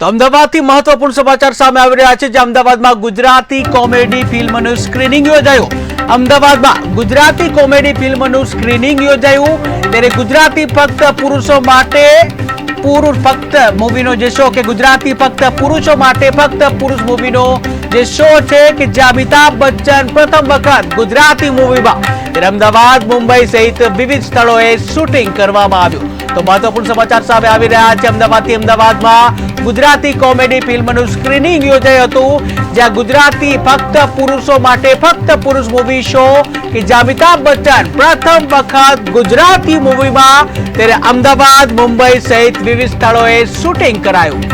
તો અમદાવાદથી મહત્વપૂર્ણ સમાચાર સામે આવી રહ્યા છે, જે અમદાવાદમાં ગુજરાતી કોમેડી ફિલ્મનું સ્ક્રીનિંગ યોજાયું. અમદાવાદમાં ગુજરાતી કોમેડી ફિલ્મનું સ્ક્રીનિંગ યોજાયું. ત્યારે ગુજરાતી ફક્ત પુરુષો માટે પુરુષ ફક્ત મૂવીનો જે શો કે ગુજરાતી ફક્ત પુરુષો માટે ફક્ત પુરુષ મૂવીનો જે શો છે કે જે અમિતાભ બચ્ચન પ્રથમ વખત ગુજરાતી મૂવીમાં. અમદાવાદ, મુંબઈ સહિત વિવિધ સ્થળોએ શૂટિંગ કરવામાં આવ્યું. તો મહત્વપૂર્ણ સમાચાર સામે આવી રહ્યા છે, અમદાવાદથી અમદાવાદમાં ગુજરાતી કોમેડી ફિલ્મનું સ્ક્રીનિંગ યોજાયું હતું, જ્યાં ગુજરાતી ફક્ત પુરુષો માટે ફક્ત પુરુષ મૂવી શો કે જ્યાં અમિતાભ બચ્ચન પ્રથમ વખત ગુજરાતી મૂવીમાં ત્યારે અમદાવાદ, મુંબઈ સહિત વિવિધ સ્થળોએ શૂટિંગ કરાયું.